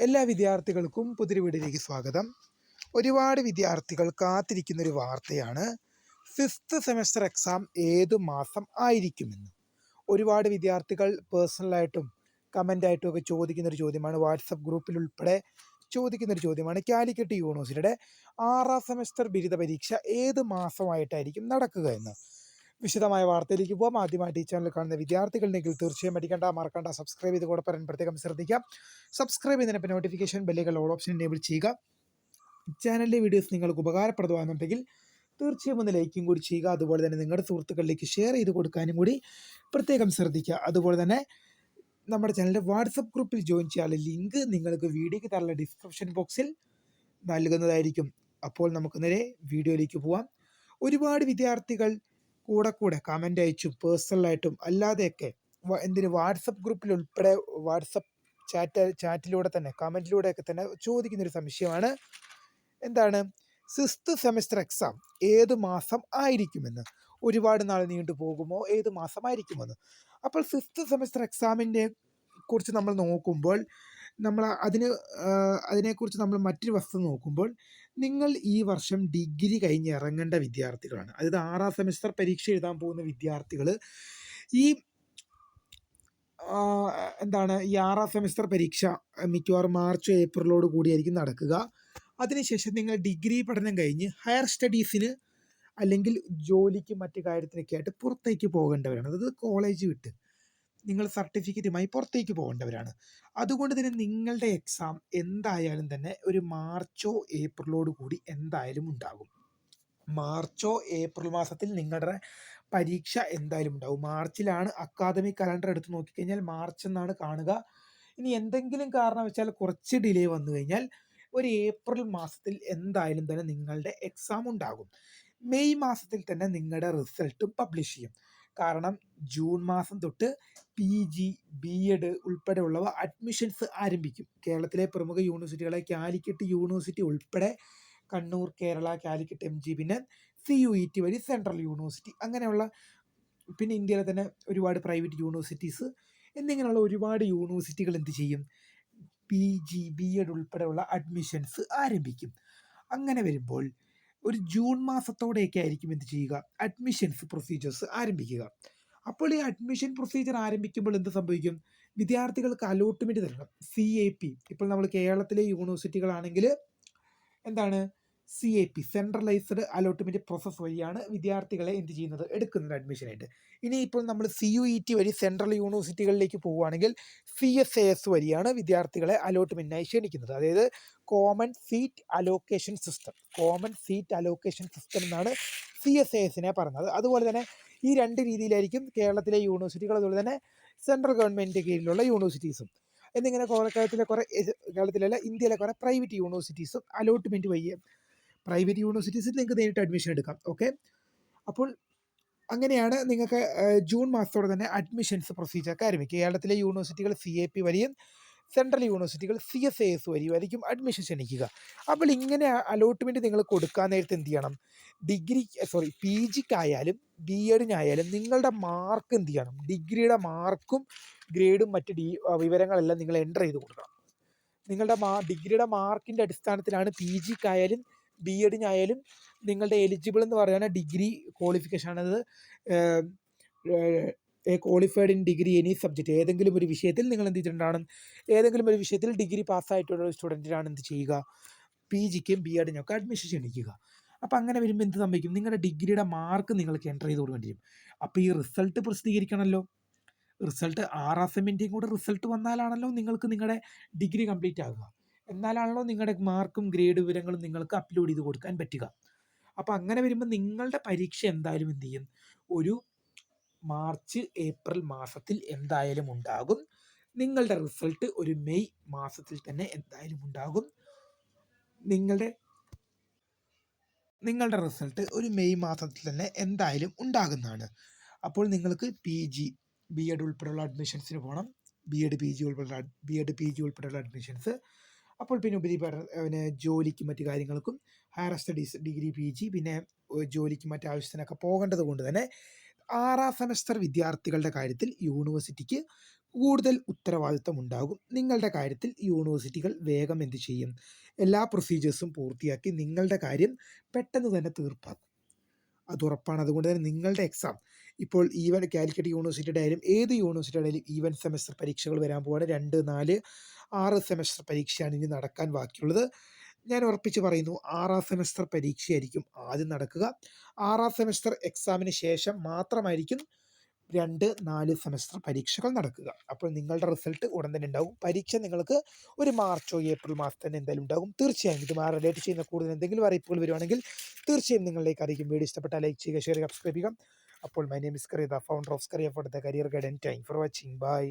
എല്ലാ വിദ്യാർത്ഥികൾക്കും പുതിരിവീടിലേക്ക് സ്വാഗതം. ഒരുപാട് വിദ്യാർത്ഥികൾ കാത്തിരിക്കുന്ന ഒരു വാർത്തയാണ്. ഫിഫ്ത്ത് സെമസ്റ്റർ എക്സാം ഏതു മാസം ആയിരിക്കുമെന്ന്. ഒരുപാട് വിദ്യാർത്ഥികൾ പേഴ്സണലായിട്ടും കമന്റായിട്ടും ഒക്കെ ചോദിക്കുന്ന ഒരു ചോദ്യമാണ്. വാട്സപ്പ് ഗ്രൂപ്പിൽ ഉൾപ്പെടെ ചോദിക്കുന്ന ഒരു ചോദ്യമാണ്. കാലിക്കറ്റ് യൂണിവേഴ്സിറ്റിയുടെ ആറാം സെമസ്റ്റർ ബിരുദ പരീക്ഷ ഏത് മാസമായിട്ടായിരിക്കും നടക്കുക എന്ന്. വിശദമായ വാർത്തയിലേക്ക് പോകാം ആദ്യമായിട്ട് ഈ ചാനൽ കാണുന്ന വിദ്യാർത്ഥികളുണ്ടെങ്കിൽ തീർച്ചയായും അടിക്കണ്ട മറക്കണ്ട. സബ്സ്ക്രൈബ് ചെയ്ത് കൂടെ പറയാൻ പ്രത്യേകം ശ്രദ്ധിക്കാം സബ്സ്ക്രൈബ് ചെയ്തതിനൊപ്പം നോട്ടിഫിക്കേഷൻ ബെല്ലുകൾ ഓൾ ഓപ്ഷൻ എനേബിൾ ചെയ്യുക. ചാനലിലെ വീഡിയോസ് നിങ്ങൾക്ക് ഉപകാരപ്രദമാകുന്നുണ്ടെങ്കിൽ തീർച്ചയായും ഒന്ന് ലൈക്കും കൂടി ചെയ്യുക. അതുപോലെ തന്നെ നിങ്ങളുടെ സുഹൃത്തുക്കളിലേക്ക് ഷെയർ ചെയ്ത് കൊടുക്കാനും കൂടി പ്രത്യേകം ശ്രദ്ധിക്കുക. അതുപോലെ തന്നെ നമ്മുടെ ചാനലിന്റെ വാട്സപ്പ് ഗ്രൂപ്പിൽ ജോയിൻ ചെയ്യാനുള്ള ലിങ്ക് നിങ്ങൾക്ക് വീഡിയോയ്ക്ക് തരാനുള്ള ഡിസ്ക്രിപ്ഷൻ ബോക്സിൽ നൽകുന്നതായിരിക്കും. അപ്പോൾ നമുക്ക് നേരെ വീഡിയോയിലേക്ക് പോവാം. ഒരുപാട് വിദ്യാർത്ഥികൾ കൂടെ കൂടെ കമന്റ് അയച്ചും പേഴ്സണലായിട്ടും അല്ലാതെയൊക്കെ എന്തിന് വാട്സപ്പ് ഗ്രൂപ്പിൽ ഉൾപ്പെടെ വാട്സപ്പ് ചാറ്റ് ചാറ്റിലൂടെ തന്നെ കമന്റിലൂടെയൊക്കെ തന്നെ ചോദിക്കുന്ന ഒരു സംശയമാണ്. എന്താണ്? സിക്സ്ത് സെമസ്റ്റർ എക്സാം ഏത് മാസം ആയിരിക്കുമെന്ന്. ഒരുപാട് നാൾ നീണ്ടു പോകുമോ? ഏത് മാസമായിരിക്കുമെന്ന് അപ്പോൾ സിക്സ്ത് സെമസ്റ്റർ എക്സാമിന്റെ കുറിച്ച് നമ്മൾ നോക്കുമ്പോൾ നമ്മൾ അതിന് അതിനെക്കുറിച്ച് നമ്മൾ മറ്റൊരു വസ്തു നോക്കുമ്പോൾ നിങ്ങൾ ഈ വർഷം ഡിഗ്രി കഴിഞ്ഞ് ഇറങ്ങേണ്ട വിദ്യാർത്ഥികളാണ്. അതായത് ആറാം സെമിസ്റ്റർ പരീക്ഷ എഴുതാൻ പോകുന്ന വിദ്യാർത്ഥികൾ ഈ എന്താണ് ഈ ആറാം സെമിസ്റ്റർ പരീക്ഷ മിക്കവാറും മാർച്ച് ഏപ്രിലോട് കൂടിയായിരിക്കും നടക്കുക. അതിനുശേഷം നിങ്ങൾ ഡിഗ്രി പഠനം കഴിഞ്ഞ് ഹയർ സ്റ്റഡീസിന് അല്ലെങ്കിൽ ജോലിക്ക് മറ്റു കാര്യത്തിനൊക്കെ ആയിട്ട് പുറത്തേക്ക് പോകേണ്ടവരാണ്. അതായത് കോളേജ് വിട്ട്. നിങ്ങൾ സർട്ടിഫിക്കറ്റുമായി പുറത്തേക്ക് പോകേണ്ടവരാണ്. അതുകൊണ്ട് തന്നെ നിങ്ങളുടെ എക്സാം എന്തായാലും തന്നെ ഒരു മാർച്ചോ ഏപ്രിലോട് കൂടി എന്തായാലും ഉണ്ടാകും. മാർച്ചോ ഏപ്രിൽ മാസത്തിൽ നിങ്ങളുടെ പരീക്ഷ എന്തായാലും ഉണ്ടാവും മാർച്ചിലാണ് അക്കാദമിക് കലണ്ടർ എടുത്ത് നോക്കിക്കഴിഞ്ഞാൽ മാർച്ച് എന്നാണ് കാണുക. ഇനി എന്തെങ്കിലും കാരണവശാൽ കുറച്ച് ഡിലേ വന്നു കഴിഞ്ഞാൽ ഒരു ഏപ്രിൽ മാസത്തിൽ എന്തായാലും തന്നെ നിങ്ങളുടെ എക്സാം ഉണ്ടാകും. മെയ് മാസത്തിൽ തന്നെ നിങ്ങളുടെ റിസൾട്ടും പബ്ലിഷ് ചെയ്യും. കാരണം ജൂൺ മാസം തൊട്ട് പി ജി ബി എഡ് ഉൾപ്പെടെയുള്ളവ അഡ്മിഷൻസ് ആരംഭിക്കും. കേരളത്തിലെ പ്രമുഖ യൂണിവേഴ്സിറ്റികളെ കാലിക്കറ്റ് യൂണിവേഴ്സിറ്റി ഉൾപ്പെടെ കണ്ണൂർ കേരള കാലിക്കറ്റ് എം ജി പിന്നെ സി യു ഇ ടി വഴി സെൻട്രൽ യൂണിവേഴ്സിറ്റി അങ്ങനെയുള്ള പിന്നെ ഇന്ത്യയിലെ തന്നെ ഒരുപാട് പ്രൈവറ്റ് യൂണിവേഴ്സിറ്റീസ് എന്നിങ്ങനെയുള്ള ഒരുപാട് യൂണിവേഴ്സിറ്റികൾ എന്ത് ചെയ്യും? പി ജി ബി എഡ് ഉൾപ്പെടെയുള്ള അഡ്മിഷൻസ് ആരംഭിക്കും. അങ്ങനെ വരുമ്പോൾ ഒരു ജൂൺ മാസത്തോടെയൊക്കെ ആയിരിക്കും എന്ത് ചെയ്യുക? അഡ്മിഷൻസ് പ്രൊസീജിയേഴ്സ് ആരംഭിക്കുക. അപ്പോൾ ഈ അഡ്മിഷൻ പ്രൊസീജിയർ ആരംഭിക്കുമ്പോൾ എന്ത് സംഭവിക്കും? വിദ്യാർത്ഥികൾക്ക് അലോട്ട്മെന്റ് തരണം. C A P. ഇപ്പോൾ നമ്മൾ കേരളത്തിലെ യൂണിവേഴ്സിറ്റികളാണെങ്കിൽ എന്താണ്? C A P centralised allotment process വഴിയാണ് വിദ്യാർത്ഥികളെ എന്ത് ചെയ്യുന്നത്? എടുക്കുന്നത് അഡ്മിഷനായിട്ട് ഇനി ഇപ്പോൾ നമ്മൾ സി യു ഇ ടി വഴി സെൻട്രൽ യൂണിവേഴ്സിറ്റികളിലേക്ക് പോവുകയാണെങ്കിൽ സി എസ് എ എസ് വഴിയാണ് വിദ്യാർത്ഥികളെ അലോട്ട്മെന്റിനായി ക്ഷണിക്കുന്നത്. അതായത് common seat allocation system common seat allocation system എന്നാണ് സി എസ് എ എസിനെ പറഞ്ഞത്. അതുപോലെ തന്നെ ഈ രണ്ട് രീതിയിലായിരിക്കും കേരളത്തിലെ യൂണിവേഴ്സിറ്റികൾ അതുപോലെ തന്നെ സെൻട്രൽ ഗവൺമെന്റിന്റെ കീഴിലുള്ള യൂണിവേഴ്സിറ്റീസും എന്നിങ്ങനെ കേരളത്തിലെ കുറേ കേരളത്തിലല്ല ഇന്ത്യയിലെ കുറേ പ്രൈവറ്റ് യൂണിവേഴ്സിറ്റീസും അലോട്ട്മെന്റ് വഴി പ്രൈവറ്റ് യൂണിവേഴ്സിറ്റീസിൽ നിങ്ങൾക്ക് നേരിട്ട് അഡ്മിഷൻ എടുക്കാം. ഓക്കെ അപ്പോൾ അങ്ങനെയാണ് നിങ്ങൾക്ക് ജൂൺ മാസത്തോടെ തന്നെ അഡ്മിഷൻസ് പ്രൊസീജിയറൊക്കെ ആരംഭിക്കും കേരളത്തിലെ യൂണിവേഴ്സിറ്റികൾ C A P central യൂണിവേഴ്സിറ്റികൾ C S A S admission ക്ഷണിക്കുക. അപ്പോൾ ഇങ്ങനെ അലോട്ട്മെന്റ് നിങ്ങൾ കൊടുക്കാൻ നേരത്തെ എന്ത് ചെയ്യണം? ഡിഗ്രി സോറി പി ജിക്കായാലും ബി എഡിനായാലും നിങ്ങളുടെ മാർക്ക് എന്ത് ചെയ്യണം? ഡിഗ്രിയുടെ മാർക്കും ഗ്രേഡും മറ്റ് ഡി വിവരങ്ങളെല്ലാം നിങ്ങൾ എന്റർ ചെയ്ത് കൊടുക്കണം. നിങ്ങളുടെ മാ ഡിഗ്രിയുടെ മാർക്കിന്റെ അടിസ്ഥാനത്തിലാണ് പി ജിക്കായാലും ബി എഡിനായാലും നിങ്ങളുടെ എലിജിബിൾ എന്ന് പറയുന്ന ഡിഗ്രി ക്വാളിഫിക്കേഷൻ ആണത്. A qualified in degree any subject ഏതെങ്കിലും ഒരു വിഷയത്തിൽ നിങ്ങൾ എന്ത് ചെയ്തിട്ടുണ്ടാണ് ഏതെങ്കിലും ഒരു വിഷയത്തിൽ ഡിഗ്രി പാസ്സായിട്ടുള്ള ഒരു സ്റ്റുഡന്റിനാണ് എന്ത് ചെയ്യുക? പി ജിക്കും ബി എഡിനും ഒക്കെ അഡ്മിഷൻ ക്ഷണിക്കുക അപ്പോൾ അങ്ങനെ വരുമ്പോൾ എന്ത് സംഭവിക്കും? നിങ്ങളുടെ ഡിഗ്രിയുടെ മാർക്ക് നിങ്ങൾക്ക് എന്റർ ചെയ്ത് കൊടുക്കേണ്ടി വരും. അപ്പോൾ ഈ റിസൾട്ട് പ്രസിദ്ധീകരിക്കണമല്ലോ റിസൾട്ട് ആറാം സെമ്മിന്റെയും കൂടെ റിസൾട്ട് വന്നാലാണല്ലോ നിങ്ങൾക്ക് നിങ്ങളുടെ ഡിഗ്രി കംപ്ലീറ്റ് ആകുക എന്നാലാണല്ലോ നിങ്ങളുടെ മാർക്കും ഗ്രേഡ് വിവരങ്ങളും നിങ്ങൾക്ക് അപ്ലോഡ് ചെയ്ത് കൊടുക്കാൻ പറ്റുക. അപ്പോൾ അങ്ങനെ വരുമ്പോൾ നിങ്ങളുടെ പരീക്ഷ എന്തായാലും എന്ത് ചെയ്യും? ഒരു മാർച്ച് ഏപ്രിൽ മാസത്തിൽ എന്തായാലും ഉണ്ടാകും. നിങ്ങളുടെ റിസൾട്ട് ഒരു മെയ് മാസത്തിൽ തന്നെ എന്തായാലും ഉണ്ടാകും. നിങ്ങളുടെ നിങ്ങളുടെ റിസൾട്ട് ഒരു മെയ് മാസത്തിൽ തന്നെ എന്തായാലും ഉണ്ടാകുന്നതാണ്. അപ്പോൾ നിങ്ങൾക്ക് പി ജി ബി എഡ് ഉൾപ്പെടെയുള്ള അഡ്മിഷൻസിന് പോകണം ബി എഡ് പി ജി ഉൾപ്പെടെയുള്ള ബി എഡ് പി ജി ഉൾപ്പെടെയുള്ള അഡ്മിഷൻസ് അപ്പോൾ പിന്നെ ഉപരിപഠന പിന്നെ ജോലിക്കും മറ്റു കാര്യങ്ങൾക്കും higher studies degree P G പിന്നെ ജോലിക്കും മറ്റു ആവശ്യത്തിനൊക്കെ പോകേണ്ടത് കൊണ്ട് തന്നെ ആറാം സെമസ്റ്റർ വിദ്യാർത്ഥികളുടെ കാര്യത്തിൽ യൂണിവേഴ്സിറ്റിക്ക് കൂടുതൽ ഉത്തരവാദിത്തം ഉണ്ടാകും. നിങ്ങളുടെ കാര്യത്തിൽ യൂണിവേഴ്സിറ്റികൾ വേഗം എന്ത് ചെയ്യും? എല്ലാ പ്രൊസീജിയേഴ്സും പൂർത്തിയാക്കി നിങ്ങളുടെ കാര്യം പെട്ടെന്ന് തന്നെ തീർപ്പാക്കും. അത് ഉറപ്പാണ്. അതുകൊണ്ട് തന്നെ നിങ്ങളുടെ എക്സാം ഇപ്പോൾ ഈവൻ കാലിക്കറ്റ് യൂണിവേഴ്സിറ്റിയുടെ ആയാലും ഏത് യൂണിവേഴ്സിറ്റിയുടെ ആയാലും ഈവൻ സെമസ്റ്റർ പരീക്ഷകൾ വരാൻ പോവാണ്. രണ്ട് നാല് ആറ് സെമസ്റ്റർ പരീക്ഷയാണ് ഇനി നടക്കാൻ ബാക്കിയുള്ളത്. ഞാൻ ഉറപ്പിച്ച് പറയുന്നു ആറാം സെമസ്റ്റർ പരീക്ഷയായിരിക്കും ആദ്യം നടക്കുക. ആറാം സെമസ്റ്റർ എക്സാമിന് ശേഷം മാത്രമായിരിക്കും രണ്ട് നാല് സെമസ്റ്റർ പരീക്ഷകൾ നടക്കുക. അപ്പോൾ നിങ്ങളുടെ റിസൾട്ട് ഉടൻ തന്നെ ഉണ്ടാകും പരീക്ഷ നിങ്ങൾക്ക് ഒരു മാർച്ചോ ഏപ്രിൽ മാസത്തിൽ തന്നെ എന്തായാലും ഉണ്ടാകും. തീർച്ചയായും ഇതുമായി റിലേറ്റ് ചെയ്യുന്ന കൂടുതൽ എന്തെങ്കിലും അറിയിപ്പുകൾ വരുവാണെങ്കിൽ തീർച്ചയായും നിങ്ങളിലേക്ക് അറിയിക്കും. വീഡിയോ ഇഷ്ടപ്പെട്ടാൽ ലൈക്ക് ചെയ്യുക ഷെയർ ചെയ്യുക സബ്സ്ക്രൈബ് ചെയ്യുക. അപ്പോൾ my name is Kariya founder of Skaria for the career guide and time for watching bye